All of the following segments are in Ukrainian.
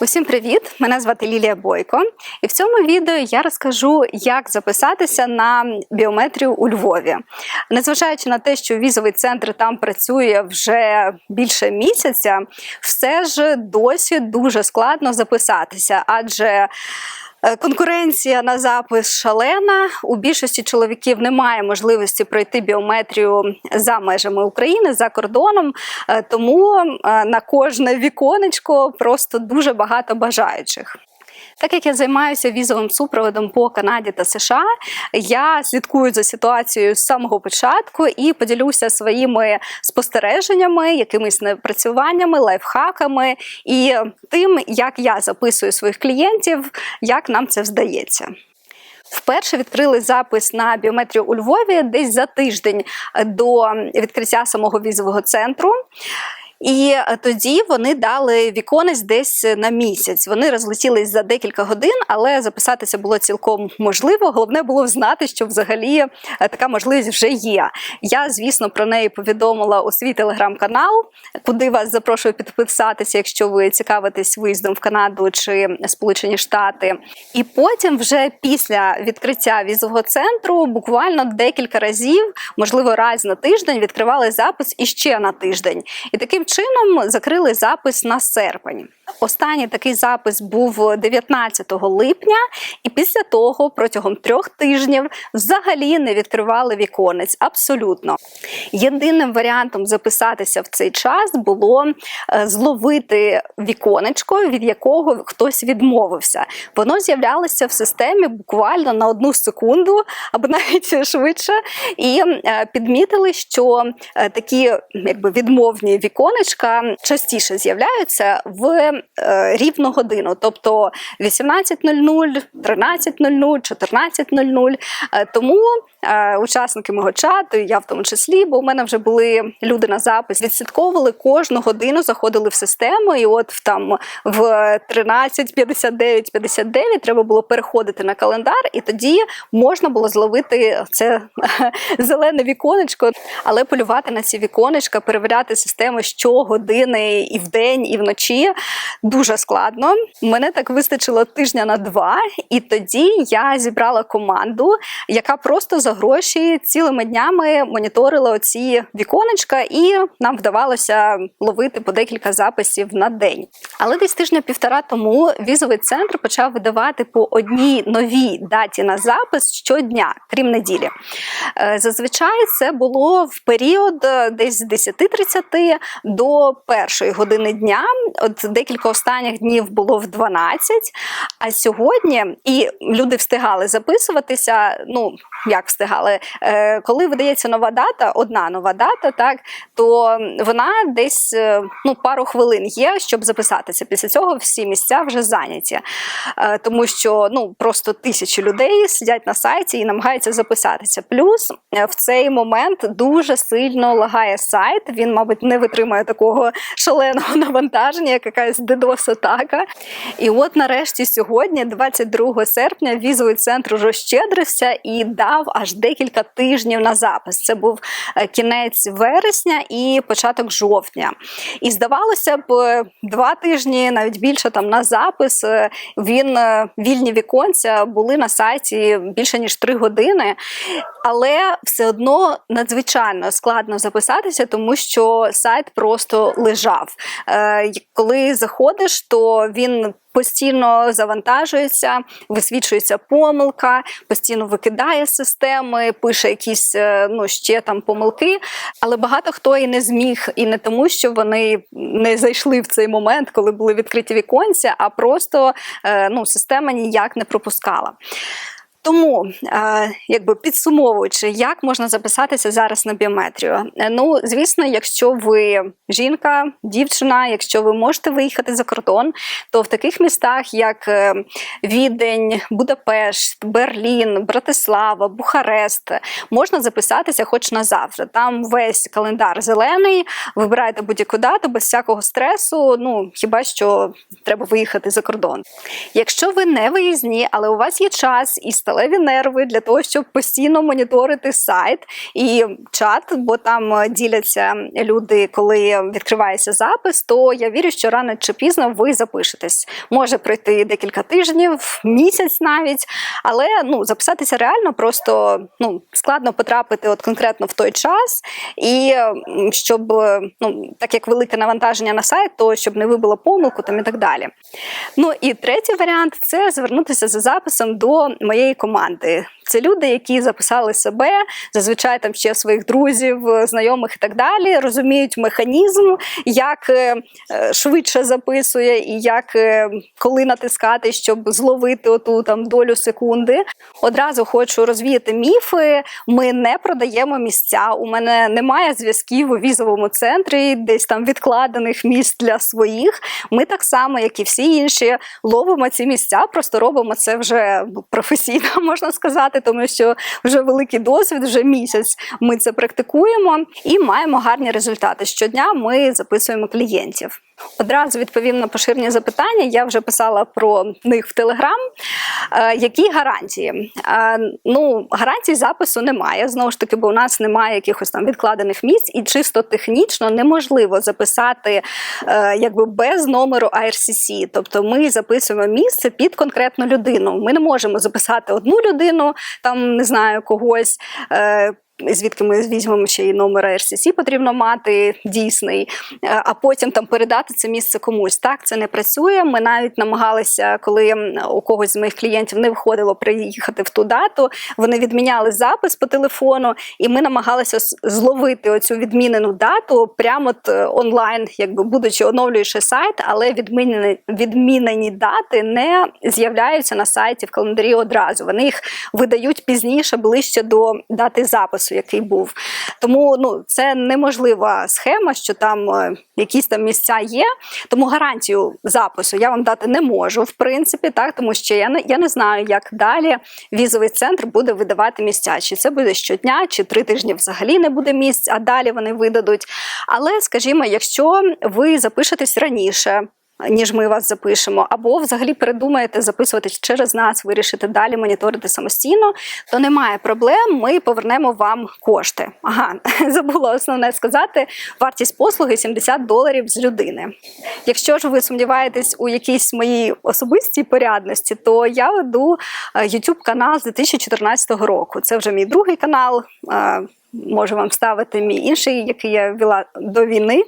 Усім привіт! Мене звати Лілія Бойко, і в цьому відео я розкажу, як записатися на біометрію у Львові. Незважаючи на те, що візовий центр там працює вже більше місяця, все ж досі дуже складно записатися, адже Конкуренція на запис шалена. У більшості чоловіків немає можливості пройти біометрію за межами України за кордоном, Е, тому е, на кожне віконечко просто дуже багато бажаючих. Так як я займаюся візовим супроводом по Канаді та США, я слідкую за ситуацією з самого початку і поділюся своїми спостереженнями, якимись напрацюваннями, лайфхаками і тим, як я записую своїх клієнтів, як нам це вдається. Вперше відкрили запис на біометрію у Львові десь за тиждень до відкриття самого візового центру. І е, тоді вони дали віконець десь на місяць. Вони розлетілись за декілька годин, але записатися було цілком можливо. Головне було знати, що взагалі е, така можливість вже є. Я, звісно, про неї повідомила у свій телеграм-канал, куди вас запрошую підписатися, якщо ви цікавитесь виїздом в Канаду чи Сполучені Штати. І потім, вже після відкриття візового центру, буквально декілька разів, можливо, раз на тиждень, відкривали запис іще на тиждень. І таким чином закрили запис на серпень. Останній такий запис був 19 липня, і після того протягом трьох тижнів взагалі не відкривали віконець. Абсолютно єдиним варіантом записатися в цей час було е, зловити віконечко, від якого хтось відмовився. Воно з'являлося в системі буквально на одну секунду або навіть швидше. І е, підмітили, що е, такі якби відмовні віконечка частіше з'являються в е, рівну годину, тобто 18.00, 13.00, 14.00. Е, Тому е, учасники мого чату, я в тому числі, бо у мене вже були люди на запис, відслідковували кожну годину, заходили в систему, і от в там в 13.59, 59 треба було переходити на календар, і тоді можна було зловити це зелене віконечко, але полювати на ці віконечка, перевіряти систему щогодини і вдень, і вночі дуже складно. Мене так вистачило тижня на два, і тоді я зібрала команду, яка просто за гроші цілими днями моніторила оці віконечка, і нам вдавалося ловити по декілька записів на день. Але десь тижня-півтора тому візовий центр почав видавати по одній новій даті на запис щодня, крім неділі. Е, Зазвичай це було в період е, десь з 10.30 до першої години дня. От декілька останніх днів було в 12, а сьогодні і люди встигали записуватися. Ну як встигали, Е, коли видається нова дата, одна нова дата, так то вона десь е, ну пару хвилин є, щоб записатися. Після цього всі місця вже зайняті, Е, тому що ну просто тисячі людей сидять на сайті і намагаються записатися. Плюс е, в цей момент дуже сильно лагає сайт. Він, мабуть, не витримує такого шаленого навантаження, як якась DDoS-атака. І от нарешті сьогодні, 22 серпня, візовий центр розщедрився і дав аж декілька тижнів на запис. Це був е, кінець вересня і початок жовтня. І здавалося б, два тижні, навіть більше там на запис. е, Він е, вільні віконця були на сайті більше ніж три години, але все одно надзвичайно складно записатися, тому що сайт просто лежав. Е, Коли заходиш, то він. Постійно завантажується, висвічується помилка, постійно викидає системи, пише якісь е, ну ще там помилки. Але багато хто і не зміг, і не тому, що вони не зайшли в цей момент, коли були відкриті віконця, а просто е, ну, система ніяк не пропускала. Тому, е, якби підсумовуючи, як можна записатися зараз на біометрію? Е, Ну, звісно, якщо ви жінка, дівчина, якщо ви можете виїхати за кордон, то в таких містах, як е, Відень, Будапешт, Берлін, Братислава, Бухарест, можна записатися хоч на завтра. Там весь календар зелений, вибираєте будь-яку дату без всякого стресу. Ну хіба що треба виїхати за кордон. Якщо ви не виїзні, але у вас є час і стале сталеві нерви для того, щоб постійно моніторити сайт і чат, бо там е, діляться люди, коли відкривається запис, то я вірю, що рано чи пізно ви запишетесь. Може пройти декілька тижнів, місяць навіть, але ну записатися реально просто ну складно потрапити от конкретно в той час, і щоб ну так як велике навантаження на сайт, то щоб не вибило помилку там і так далі. Ну і третій варіант це звернутися за записом до моєї команди. Це люди, які записали себе, зазвичай там ще своїх друзів, знайомих і так далі, розуміють механізм, як е, е, швидше записує і як е, коли натискати, щоб зловити оту там долю секунди. Одразу хочу розвіяти міфи. Ми не продаємо місця. У мене немає зв'язків у візовому центрі, десь там відкладених місць для своїх. Ми так само, як і всі інші, ловимо ці місця, просто робимо це вже професійно, можна сказати, тому що вже великий досвід, вже місяць ми це практикуємо і маємо гарні результати. Щодня ми записуємо клієнтів. Одразу відповім на поширені запитання. Я вже писала про них в Телеграм. Які гарантії? Е, ну, гарантій запису немає. Знову ж таки, бо у нас немає якихось там відкладених місць, і чисто технічно неможливо записати е, якби без номеру IRCC. Тобто ми записуємо місце під конкретну людину. Ми не можемо записати одну людину, там не знаю когось. Е, Звідки ми візьмемо ще й номер RCC потрібно мати дійсний, е, а потім там передати це місце комусь. Так це не працює. Ми навіть намагалися, коли у когось з моїх клієнтів не виходило приїхати в ту дату. Вони відміняли запис по телефону, і ми намагалися зловити оцю відмінену дату прямо е, онлайн, якби будучи оновлюючи сайт, але відмінені, відмінені дати не з'являються на сайті в календарі одразу. Вони їх видають пізніше, ближче до дати запису, який був. Тому ну це неможлива схема, що там е, якісь там місця є. Тому гарантію запису я вам дати не можу, в принципі, так тому що я не я не знаю, як далі візовий центр буде видавати місця. Чи це буде щодня, чи три тижні взагалі не буде місць, а далі вони видадуть. Але скажімо, якщо ви запишетесь раніше. Ніж ми вас запишемо, або взагалі передумаєте записуватись через нас, вирішите далі моніторити самостійно, то немає проблем. Ми повернемо вам кошти. Ага, забула основне сказати: вартість послуги 70 доларів з людини. Якщо ж ви сумніваєтесь у якійсь моїй особистій порядності, то я веду е, YouTube канал з 2014 року. Це вже мій другий канал. Можу вам ставити мій інший, який я вела до війни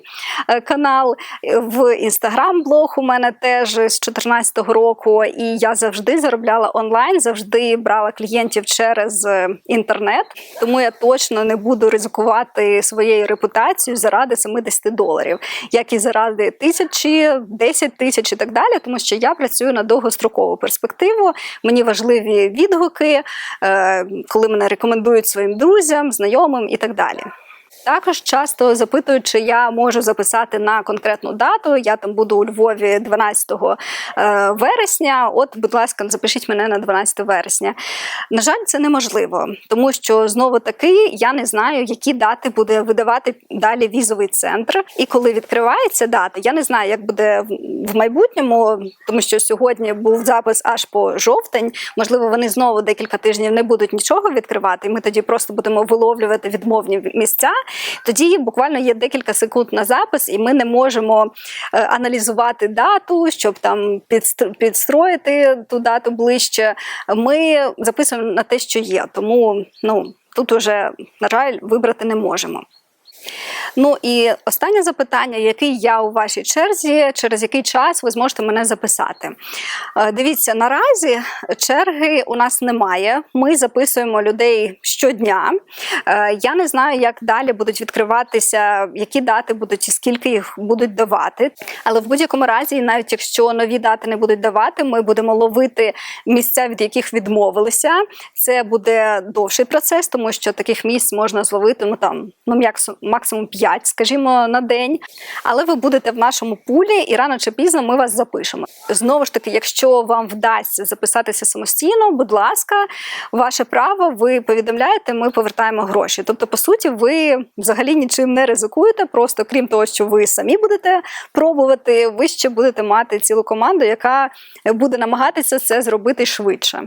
е, канал. В інстаграм-блог у мене теж з 2014 року. І я завжди заробляла онлайн, завжди брала клієнтів через е, інтернет. Тому я точно не буду ризикувати своєю репутацією заради 70 доларів, як і заради тисячі, 10 тисяч і так далі. Тому що я працюю на довгострокову перспективу. Мені важливі відгуки, е, коли мене рекомендують своїм друзям, знайомим і так далі. Також часто запитують, чи я можу записати на конкретну дату. Я там буду у Львові 12 е, вересня. От, будь ласка, запишіть мене на 12 вересня. На жаль, це неможливо, тому що знову таки я не знаю, які дати буде видавати далі візовий центр. І коли відкривається дата, я не знаю, як буде в- майбутньому, тому що сьогодні був запис аж по жовтень. Можливо, вони знову декілька тижнів не будуть нічого відкривати. і Ми тоді просто будемо виловлювати відмовні місця. Тоді буквально є декілька секунд на запис, і ми не можемо е, аналізувати дату, щоб там підстроїти ту дату ближче. Ми записуємо на те, що є. Тому ну тут уже на жаль вибрати не можемо. Ну і останнє запитання: який я у вашій черзі, через який час ви зможете мене записати? Е, Дивіться, наразі черги у нас немає. Ми записуємо людей щодня. Е, Я не знаю, як далі будуть відкриватися, які дати будуть і скільки їх будуть давати. Але в будь-якому разі, навіть якщо нові дати не будуть давати, ми будемо ловити місця, від яких відмовилися. Це буде довший процес, тому що таких місць можна зловити ну там ну максимум 5, скажімо, на день. Але ви будете в нашому пулі, і рано чи пізно ми вас запишемо. Знову ж таки, якщо вам вдасться записатися самостійно, будь ласка, ваше право, ви повідомляєте, ми повертаємо гроші. Тобто, по суті, ви взагалі нічим не ризикуєте. Просто крім того, що ви самі будете пробувати, ви ще будете мати цілу команду, яка буде намагатися це зробити швидше.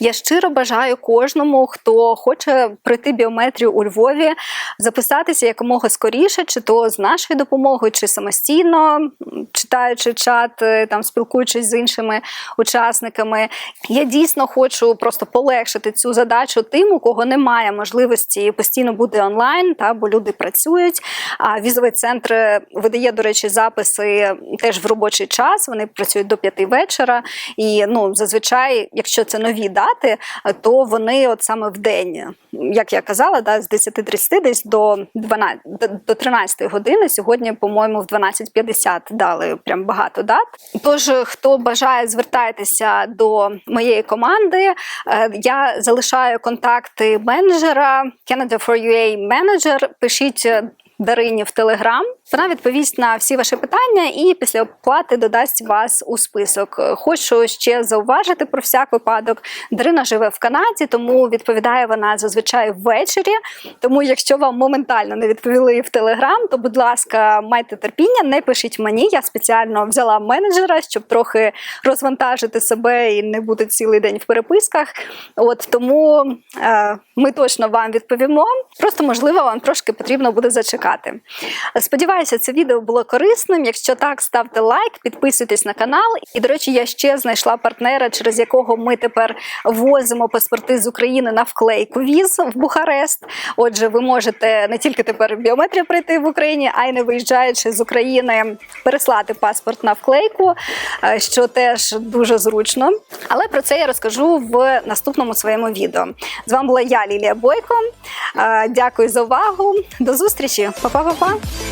Я щиро бажаю кожному, хто хоче пройти біометрію у Львові, записатися якомога скоріше, чи то з нашою допомогою, чи самостійно, читаючи чат, е, там спілкуючись з іншими учасниками. Я дійсно хочу просто полегшити цю задачу тим, у кого немає можливості постійно бути онлайн, та бо люди працюють. А візовий центр видає, до речі, записи теж в робочий час. Вони працюють до п'яти вечора. І ну зазвичай, якщо це нові дати, то вони от саме в день, як я казала, да, з 10.30 десь до 12, до- до 13 години. Сьогодні, по-моєму, в 12.50 дали прям багато дат. Тож, хто бажає, звертайтеся до моєї команди. Е, Я залишаю контакти менеджера Canada for UA менеджер. Пишіть. Дарині в Телеграм. Вона відповість на всі ваші питання і після оплати додасть вас у список. Е, Хочу ще зауважити про всяк випадок. Дарина живе в Канаді, тому відповідає вона зазвичай ввечері. Тому, якщо вам моментально не відповіли в Телеграм, то будь ласка, майте терпіння, не пишіть мені. Я спеціально взяла менеджера, щоб трохи розвантажити себе і не бути цілий день в переписках. От тому е, ми точно вам відповімо. Просто можливо, вам трошки потрібно буде зачекати. Сподіваюся, це відео було корисним. Якщо так, ставте лайк, підписуйтесь на канал. І, до речі, я ще знайшла партнера, через якого ми тепер возимо паспорти з України на вклейку віз в Бухарест. Отже, ви можете не тільки тепер біометрію пройти в Україні, а й не виїжджаючи з України, переслати паспорт на вклейку, е, що теж дуже зручно. Але про це я розкажу в наступному своєму відео. З вами була я, Лілія Бойко. Е, Дякую за увагу. До зустрічі. 宝宝宝宝